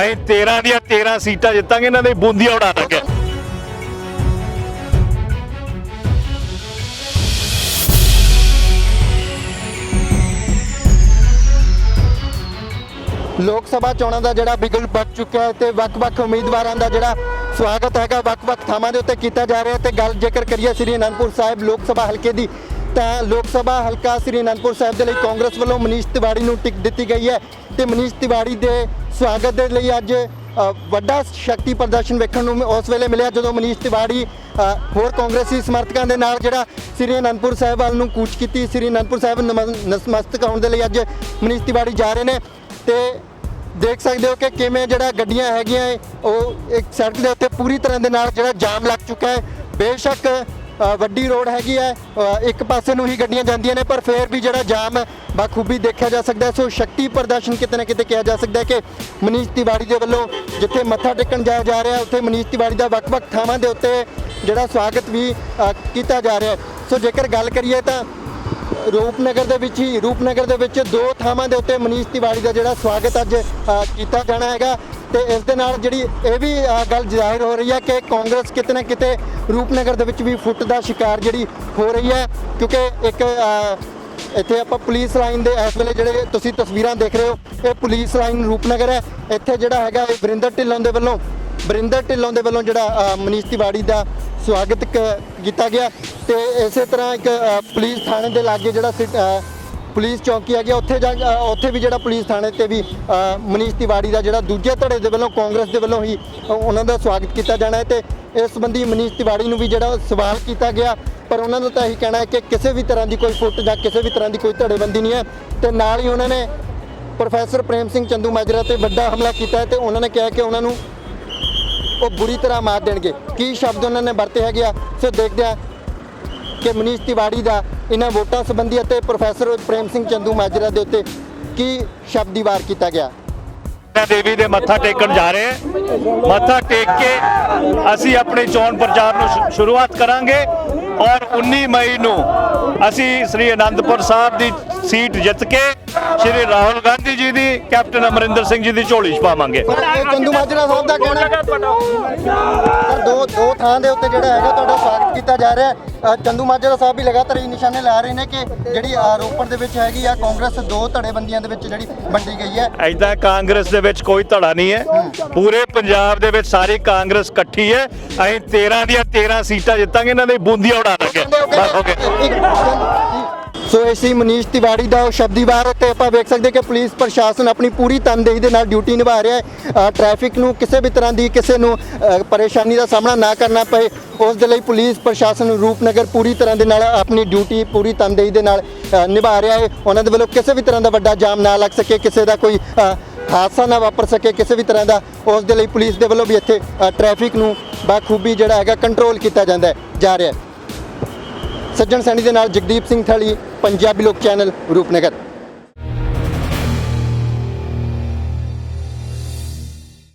ਅਸੀਂ 13 ਦੀਆਂ 13 ਸੀਟਾਂ ਜਿੱਤਾਂਗੇ, ਇਹਨਾਂ ਦੇ ਬੂੰਦੀਆਂ ਉਡਾ ਦਾਂਗੇ। ਲੋਕ ਸਭਾ ਚੋਣਾਂ ਦਾ ਜਿਹੜਾ ਬਿਗਲ ਵੱਜ ਚੁੱਕਿਆ ਹੈ ਤੇ ਵੱਖ-ਵੱਖ ਉਮੀਦਵਾਰਾਂ ਦਾ ਜਿਹੜਾ ਸਵਾਗਤ ਹੈਗਾ, ਵੱਖ-ਵੱਖ ਥਾਵਾਂ ਦੇ ਉੱਤੇ ਕੀਤਾ ਜਾ ਰਿਹਾ ਤੇ ਗੱਲ ਜੇਕਰ ਕਰੀਏ ਸ੍ਰੀ ਅਨੰਦਪੁਰ ਸਾਹਿਬ ਲੋਕ ਸਭਾ ਹਲਕੇ ਦੀ ਤਾਂ ਲੋਕ ਸਭਾ ਹਲਕਾ ਸ੍ਰੀ ਅਨੰਦਪੁਰ ਸਾਹਿਬ ਦੇ ਲਈ ਕਾਂਗਰਸ ਵੱਲੋਂ ਮਨੀਸ਼ ਤਿਵਾੜੀ ਨੂੰ ਟਿਕਟ ਦਿੱਤੀ ਗਈ ਹੈ ਤੇ ਮਨੀਸ਼ ਤਿਵਾੜੀ ਦੇ ਸਵਾਗਤ ਦੇ ਲਈ ਅੱਜ ਵੱਡਾ ਸ਼ਕਤੀ ਪ੍ਰਦਰਸ਼ਨ ਵੇਖਣ ਨੂੰ ਉਸ ਵੇਲੇ ਮਿਲਿਆ ਜਦੋਂ ਮਨੀਸ਼ ਤਿਵਾੜੀ ਹੋਰ ਕਾਂਗਰਸੀ ਸਮਰਥਕਾਂ ਦੇ ਨਾਲ ਜਿਹੜਾ ਸ੍ਰੀ ਅਨੰਦਪੁਰ ਸਾਹਿਬ ਵੱਲ ਨੂੰ ਕੂਚ ਕੀਤੀ। ਸ੍ਰੀ ਅਨੰਦਪੁਰ ਸਾਹਿਬ ਨਮ- ਨਤਮਸਤਕ ਹੋਣ ਦੇ ਲਈ ਅੱਜ ਮਨੀਸ਼ ਤਿਵਾੜੀ ਜਾ ਰਹੇ ਨੇ ਤੇ ਦੇਖ ਸਕਦੇ ਹੋ ਕਿ ਕਿਵੇਂ ਜਿਹੜਾ ਗੱਡੀਆਂ ਹੈਗੀਆਂ ਏ, ਉਹ ਇੱਕ ਸੜਕ ਦੇ ਉੱਤੇ ਪੂਰੀ ਤਰ੍ਹਾਂ ਦੇ ਨਾਲ ਜਿਹੜਾ ਜਾਮ ਲੱਗ ਚੁੱਕਾ ਹੈ। ਬੇਸ਼ੱਕ ਵੱਡੀ ਰੋਡ ਹੈਗੀ ਹੈ। ਅ, ਇੱਕ ਪਾਸੇ ਨੂੰ ਹੀ ਗੱਡੀਆਂ ਜਾਂਦੀਆਂ ਨੇ ਪਰ ਫੇਰ ਵੀ ਜਿਹੜਾ ਜਾਮ ਹੈ ਬਾਖੂਬੀ ਦੇਖਿਆ ਜਾ ਸਕਦਾ ਹੈ। ਸੋ ਸ਼ਕਤੀ ਪ੍ਰਦਰਸ਼ਨ ਕਿਤੇ ਨਾ ਕਿਤੇ ਕਿਹਾ ਜਾ ਸਕਦਾ ਹੈ ਕਿ ਮਨੀਸ਼ ਤਿਵਾੜੀ ਦੇ ਵੱਲੋਂ ਜਿੱਥੇ ਮੱਥਾ ਟੇਕਣ ਜਾਇਆ ਜਾ ਰਿਹਾ ਉੱਥੇ ਮਨੀਸ਼ ਤਿਵਾੜੀ ਦਾ ਵੱਖ-ਵੱਖ ਥਾਵਾਂ ਦੇ ਉੱਤੇ ਜਿਹੜਾ ਸਵਾਗਤ ਵੀ ਅ, ਕੀਤਾ ਜਾ ਰਿਹਾ ਹੈ। ਸੋ ਜੇਕਰ ਗੱਲ ਕਰੀਏ ਤਾਂ ਰੂਪਨਗਰ ਦੇ ਵਿੱਚ ਹੀ ਰੂਪਨਗਰ ਦੇ ਵਿੱਚ ਦੋ ਥਾਵਾਂ ਦੇ ਉੱਤੇ ਮਨੀਸ਼ ਤਿਵਾੜੀ ਦਾ ਜਿਹੜਾ ਸਵਾਗਤ ਅੱਜ ਅ, ਕੀਤਾ ਜਾਣਾ ਹੈਗਾ। ਤੇ ਇਸ ਦੇ ਨਾਲ ਜਿਹੜੀ ਇਹ ਵੀ ਗੱਲ ਜ਼ਾਹਿਰ ਹੋ ਰਹੀ ਹੈ ਕਿ ਕਾਂਗਰਸ ਕਿਤੇ ਨਾ ਕਿਤੇ ਰੂਪਨਗਰ ਦੇ ਵਿੱਚ ਵੀ ਫੁੱਟ ਦਾ ਸ਼ਿਕਾਰ ਜਿਹੜੀ ਹੋ ਰਹੀ ਹੈ ਕਿਉਂਕਿ ਇੱਕ ਇੱਥੇ ਆਪਾਂ ਪੁਲਿਸ ਲਾਈਨ ਦੇ ਇਸ ਵੇਲੇ ਜਿਹੜੇ ਤੁਸੀਂ ਤਸਵੀਰਾਂ ਦੇਖ ਰਹੇ ਹੋ ਇਹ ਪੁਲਿਸ ਲਾਈਨ ਰੂਪਨਗਰ ਹੈ। ਇੱਥੇ ਜਿਹੜਾ ਹੈਗਾ ਇਹ ਵਰਿੰਦਰ ਢਿੱਲੋਂ ਦੇ ਵੱਲੋਂ ਵਰਿੰਦਰ ਢਿੱਲੋਂ ਦੇ ਵੱਲੋਂ ਜਿਹੜਾ ਮਨੀਸ਼ ਤਿਵਾੜੀ ਦਾ ਸਵਾਗਤ ਕ- ਕੀਤਾ ਗਿਆ। ਤੇ ਇਸੇ ਤਰ੍ਹਾਂ ਇੱਕ ਅ, ਪੁਲਿਸ ਥਾਣੇ ਦੇ ਲਾਗੇ ਜਿਹੜਾ ਸਿ- ਪੁਲਿਸ ਚੌਕੀ ਹੈਗੀ ਆ, ਉੱਥੇ ਜਾ ਅ, ਉੱਥੇ ਵੀ ਜਿਹੜਾ ਪੁਲਿਸ ਥਾਣੇ ਤੇ ਵੀ ਅ, ਮਨੀਸ਼ ਤਿਵਾੜੀ ਦਾ ਜਿਹੜਾ ਦੂਜੇ ਧੜੇ ਦੇ ਵੱਲੋਂ ਕਾਂਗਰਸ ਦੇ ਵੱਲੋਂ ਹੀ ਅ, ਉਹਨਾਂ ਦਾ ਸਵਾਗਤ ਕੀਤਾ ਜਾਣਾ ਹੈ ਤੇ ਇਸ ਸੰਬੰਧੀ ਮਨੀਸ਼ ਤਿਵਾੜੀ ਨੂੰ ਵੀ ਜਿਹੜਾ ਸਵਾਲ ਕੀਤਾ ਗਿਆ ਪਰ ਉਹਨਾਂ ਦਾ ਤਾਂ ਇਹੀ ਕਹਿਣਾ ਹੈ ਕਿ ਕਿਸੇ ਵੀ ਤਰ੍ਹਾਂ ਦੀ ਕੋਈ ਫੁੱਟ ਜਾਂ ਕਿਸੇ ਵੀ ਤਰ੍ਹਾਂ ਦੀ ਕੋਈ ਧੜੇਬੰਦੀ ਨਹੀਂ ਹੈ ਤੇ ਨਾਲ ਹੀ ਉਹਨਾਂ ਨੇ ਪ੍ਰੋਫੈਸਰ ਪ੍ਰੇਮ ਸਿੰਘ ਚੰਦੂ ਮਾਜਰਾ ਤੇ ਵੱਡਾ ਹਮਲਾ ਕੀਤਾ ਹੈ ਤੇ ਉਹਨਾਂ ਨੇ ਕਿਹਾ ਕਿ ਉਹਨਾਂ ਨੂੰ ਉਹ ਬੁਰੀ ਤਰ੍ਹਾਂ ਮਾਰ ਦੇਣਗੇ। ਕੀ ਸ਼ਬਦ ਉਹਨਾਂ ਨੇ ਵਰਤੇ ਹੈਗੇ ਆ? ਸੋ ਦੇਖਦੇ ਆ ਕਿ ਮਨੀਸ਼ ਤਿਵਾੜੀ ਦਾ ਇਹਨਾਂ ਵੋਟਾਂ ਸੰਬੰਧੀ ਅਤੇ ਪ੍ਰੋਫੈਸਰ ਪ੍ਰੇਮ ਸਿੰਘ ਚੰਦੂ ਮਾਜਰਾ ਦੇ ਉੱਤੇ ਕੀ ਸ਼ਬਦੀ ਵਾਰ ਕੀਤਾ ਗਿਆ? ਨੈਣਾ ਦੇਵੀ ਦੇ ਮੱਥਾ ਟੇਕਣ ਜਾ ਰਹੇ ਹਾਂ। ਮੱਥਾ ਟੇਕ ਕੇ ਅਸੀਂ ਆਪਣੇ ਚੋਣ ਪ੍ਰਚਾਰ ਨੂੰ ਸ਼ੁਰੂਆਤ ਕਰਾਂਗੇ ਔਰ 19 ਮਈ ਨੂੰ ਅਸੀਂ ਸ੍ਰੀ ਅਨੰਦਪੁਰ ਸਾਹਿਬ ਦੀ ਸੀਟ ਜਿੱਤ ਕੇ ਸ੍ਰੀ ਰਾਹੁਲ ਗਾਂਧੀ ਜੀ ਦੀ ਕੈਪਟਨ ਅਮਰਿੰਦਰ ਸਿੰਘ ਜੀ ਦੀ ਝੋਲੀ 'ਚ ਪਾਵਾਂਗੇ। ਚੰਦੂ ਮਾਜਰਾ ਸਾਹਿਬ ਦਾ ਕਹਿਣਾ ਸਰ ਦੋ ਦੋ ਥਾਂ ਦੇ ਉੱਤੇ ਜਿਹੜਾ ਹੈਗਾ ਤੁਹਾਡਾ ਸਵਾਗਤ ਕੀਤਾ ਜਾ ਰਿਹਾ ਹੈ। ਚੰਦੂ ਮਾਜਰਾ ਸਾਹਿਬ ਵੀ ਲਗਾਤਾਰ ਇਹ ਨਿਸ਼ਾਨੇ ਲਾ ਰਹੇ ਨੇ ਕਿ ਜਿਹੜੀ ਆਰੋਪਣ ਦੇ ਵਿੱਚ ਹੈਗੀ ਆ ਕਾਂਗਰਸ ਦੋ ਧੜੇਬੰਦੀਆਂ ਦੇ ਵਿੱਚ ਜਿਹੜੀ ਵੰਡੀ ਗਈ ਹੈ। ਐਦਾਂ ਕਾਂਗਰਸ ਦੇ ਵਿੱਚ ਕੋਈ ਧੜਾ ਨਹੀਂ ਹੈ। ਪੂਰੇ ਪੰਜਾਬ ਦੇ ਵਿੱਚ ਸਾਰੀ ਕਾਂਗਰਸ ਇਕੱਠੀ ਹੈ। ਅਸੀਂ 13 ਦੀਆਂ 13 ਸੀਟਾਂ ਜਿੱਤਾਂਗੇ ਇਹਨਾਂ ਦੇ ਬੂੰਦੀਆਂ ਉਡਾ ਦਾਂਗੇ। ਬਸ ਹੋ ਗਿਆ। ਸੋ ਇਸੀ ਮਨੀਸ਼ ਤਿਵਾੜੀ ਦਾ ਉਹ ਸ਼ਬਦੀ ਵਾਰ ਤੇ ਆਪਾਂ ਵੇਖ ਸਕਦੇ ਕਿ ਪੁਲਿਸ ਪ੍ਰਸ਼ਾਸਨ ਆਪਣੀ ਪੂਰੀ ਤਨਦੇਹੀ ਦੇ ਨਾਲ ਡਿਊਟੀ ਨਿਭਾ ਰਿਹਾ ਹੈ। ਅ, ਟ੍ਰੈਫਿਕ ਨੂੰ ਕਿਸੇ ਵੀ ਤਰ੍ਹਾਂ ਦੀ ਕਿਸੇ ਨੂੰ ਪਰੇਸ਼ਾਨੀ ਦਾ ਸਾਹਮਣਾ ਨਾ ਕਰਨਾ ਪਏ। ਉਸ ਦੇ ਲਈ ਪੁਲਿਸ ਪ੍ਰਸ਼ਾਸਨ ਰੂਪਨਗਰ ਪੂਰੀ ਤਰ੍ਹਾਂ ਦੇ ਨਾਲ ਆਪਣੀ ਡਿਊਟੀ ਪੂਰੀ ਤਨਦੇਹੀ ਦੇ ਨਾਲ ਨਿਭਾ ਰਿਹਾ ਹੈ। ਉਹਨਾਂ ਦੇ ਵੱਲੋਂ ਕਿਸੇ ਵੀ ਤਰ੍ਹਾਂ ਦਾ ਵੱਡਾ ਜਾਮ ਨਾ ਲੱਗ ਸਕੇ ਕਿਸੇ ਦਾ ਕੋਈ ਹਾਦਸਾ ਨਾ ਵਾਪਰ ਸਕੇ ਕਿਸੇ ਵੀ ਤਰ੍ਹਾਂ ਦਾ। ਉਸ ਦੇ ਲਈ ਪੁਲਿਸ ਦੇ ਵੱਲੋਂ ਵੀ ਇੱਥੇ ਅ, ਟ੍ਰੈਫਿਕ ਨੂੰ ਬਾਖੂਬੀ ਜਿਹੜਾ ਹੈਗਾ ਕੰਟਰੋਲ ਕੀਤਾ ਜਾਂਦਾ ਜਾ ਰਿਹਾ ਹੈ। ਸੱਜਣ ਸੈਣੀ ਦੇ ਨਾਲ ਜਗਦੀਪ ਸਿੰਘ ਥਲੀ ਪੰਜਾਬੀ ਲੋਕ ਚੈਨਲ ਰੂਪਨਗਰ।